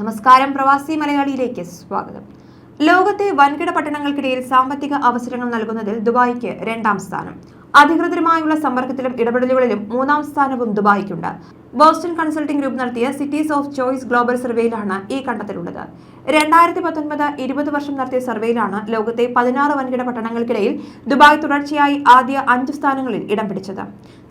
നമസ്കാരം. പ്രവാസി മലയാളിയിലേക്ക് സ്വാഗതം. ലോകത്തെ വൻകിട പട്ടണങ്ങൾക്കിടയിൽ സാമ്പത്തിക അവസരങ്ങൾ നൽകുന്നതിൽ ദുബായിക്ക് രണ്ടാം സ്ഥാനം. അധികൃതരുമായുള്ള സമ്പർക്കത്തിലും ഇടപെടലുകളിലും മൂന്നാം സ്ഥാനവും ദുബായിക്കുണ്ട്. ബോസ്റ്റൺ കൺസൾട്ടിംഗ് ഗ്രൂപ്പ് നടത്തിയ സിറ്റീസ് ഓഫ് ചോയ്സ് ഗ്ലോബൽ സർവേയിലാണ് ഈ കണ്ടെത്തലുള്ളത്. രണ്ടായിരത്തി പത്തൊൻപത് ഇരുപത് വർഷം നടത്തിയ സർവേയിലാണ് ലോകത്തെ പതിനാറ് വൻകിട പട്ടണങ്ങൾക്കിടയിൽ ദുബായ് തുടർച്ചയായി ആദ്യ അഞ്ച് സ്ഥാനങ്ങളിൽ ഇടം പിടിച്ചത്.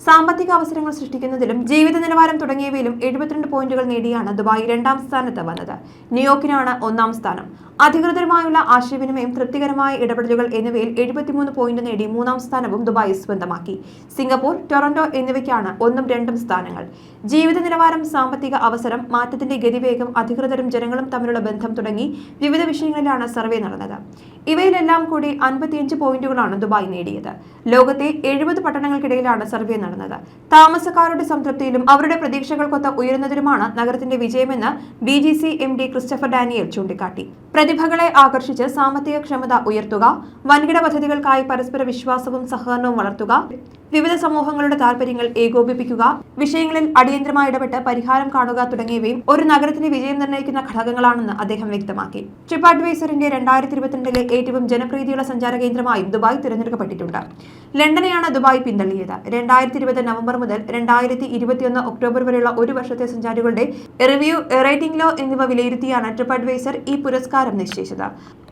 സാമ്പത്തിക അവസരങ്ങൾ സൃഷ്ടിക്കുന്നതിലും ജീവിത നിലവാരം തുടങ്ങിയവയിലും എഴുപത്തിരണ്ട് പോയിന്റുകൾ നേടിയാണ് ദുബായ് രണ്ടാം സ്ഥാനത്ത് വന്നത്. ന്യൂയോർക്കിനാണ് ഒന്നാം സ്ഥാനം. അധികൃതരുമായുള്ള ആശയവിനിമയം തൃപ്തികരമായ ഇടപെടലുകൾ എന്നിവയിൽ എഴുപത്തിമൂന്ന് പോയിന്റ് നേടി മൂന്നാം സ്ഥാനവും ദുബായ് സ്വന്തമാക്കി. സിംഗപ്പൂർ ടൊറന്റോ എന്നിവയ്ക്കാണ് ഒന്നും രണ്ടും സ്ഥാനങ്ങൾ. ജീവിത നിലവാരം സാമ്പത്തിക അവസരം മാറ്റത്തിന്റെ ഗതിവേഗം അധികൃതരും ജനങ്ങളും തമ്മിലുള്ള ബന്ധം തുടങ്ങി വിവിധ വിഷയങ്ങളിലാണ് സർവേ നടന്നത്. ഇവയിലെല്ലാം കൂടി അൻപത്തിയഞ്ച് പോയിന്റുകളാണ് ദുബായ് നേടിയത്. ലോകത്തെ എഴുപത് പട്ടണങ്ങൾക്കിടയിലാണ് സർവേ നടന്നത്. താമസക്കാരുടെ സംതൃപ്തിയിലും അവരുടെ പ്രതീക്ഷകൾക്കൊത്ത ഉയരുന്നതിലുമാണ് നഗരത്തിന്റെ വിജയമെന്ന് B G C M D Christopher Daniel ചൂണ്ടിക്കാട്ടി. പ്രതിഭകളെ ആകർഷിച്ച് സാമ്പത്തിക ക്ഷമത ഉയർത്തുക വൻകിട പദ്ധതികൾക്കായി പരസ്പര വിശ്വാസവും സഹകരണവും വളർത്തുക വിവിധ സമൂഹങ്ങളുടെ താൽപര്യങ്ങൾ ഏകോപിപ്പിക്കുക വിഷയങ്ങളിൽ അടിയന്തരമായി ഇടപെട്ട് പരിഹാരം കാണുക തുടങ്ങിയവയും ഒരു നഗരത്തിന്റെ വിജയം നിർണയിക്കുന്ന ഘടകങ്ങളാണെന്ന് അദ്ദേഹം വ്യക്തമാക്കി. ട്രിപ്പ് അഡ്വൈസറിന്റെ രണ്ടായിരത്തി ഇരുപത്തിരണ്ടിലെ ഏറ്റവും ജനപ്രീതിയുള്ള സഞ്ചാര കേന്ദ്രമായും ദുബായ് തിരഞ്ഞെടുക്കപ്പെട്ടിട്ടുണ്ട്. ലണ്ടനെയാണ് ദുബായ് പിന്തള്ളിയത്. രണ്ടായിരത്തി ഇരുപത് നവംബർ മുതൽ രണ്ടായിരത്തി ഇരുപത്തിയൊന്ന് ഒക്ടോബർ വരെയുള്ള ഒരു വർഷത്തെ സഞ്ചാരികളുടെ റിവ്യൂ റേറ്റിംഗ് ലോ എന്നിവ വിലയിരുത്തിയാണ് ട്രിപ്പ് അഡ്വൈസർ ഈ പുരസ്കാരം നിശ്ചയിച്ചത്.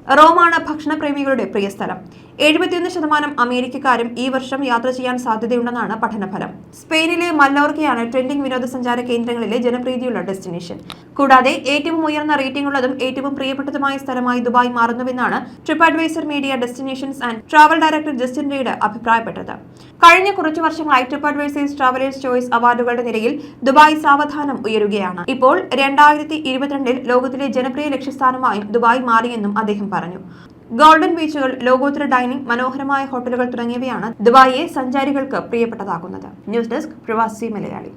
റോമാണ് ഭക്ഷണപ്രേമികളുടെ പ്രിയ സ്ഥലം. എഴുപത്തിയൊന്ന് ശതമാനം അമേരിക്കക്കാരും ഈ വർഷം യാത്ര ചെയ്യാൻ സാധ്യതയുണ്ടെന്നാണ് പഠനഫലം. സ്പെയിനിലെ മല്ലോർക്കയാണ് ട്രെൻഡിംഗ് വിനോദസഞ്ചാര കേന്ദ്രങ്ങളിലെ ജനപ്രീതിയുള്ള ഡെസ്റ്റിനേഷൻ. കൂടാതെ ഏറ്റവും ഉയർന്ന റേറ്റിംഗ് ഉള്ളതും ഏറ്റവും പ്രിയപ്പെട്ടതുമായ സ്ഥലമായി Dubai മാറുന്നുവെന്നാണ് trip advisor media destinations and travel director Justin Reid അഭിപ്രായപ്പെട്ടത്. കഴിഞ്ഞ കുറച്ചു വർഷങ്ങളായി ട്രിപ്പ് അഡ്വൈസേഴ്സ് ട്രാവലേഴ്സ് ചോയ്സ് അവാർഡുകളുടെ നിരയിൽ ദുബായ് സാവധാനം ഉയരുകയാണ്. ഇപ്പോൾ രണ്ടായിരത്തി ഇരുപത്തിരണ്ടിൽ ലോകത്തിലെ ജനപ്രിയ ലക്ഷ്യസ്ഥാനമായും ദുബായ് മാറിയെന്നും അദ്ദേഹം പറഞ്ഞു. ഗോൾഡൻ ബീച്ചുകൾ ലോകോത്തര ഡൈനിങ് മനോഹരമായ ഹോട്ടലുകൾ തുടങ്ങിയവയാണ് ദുബായിയെ സഞ്ചാരികൾക്ക് പ്രിയപ്പെട്ടതാക്കുന്നത്. ന്യൂസ് ഡെസ്ക് പ്രവാസി മലയാളി.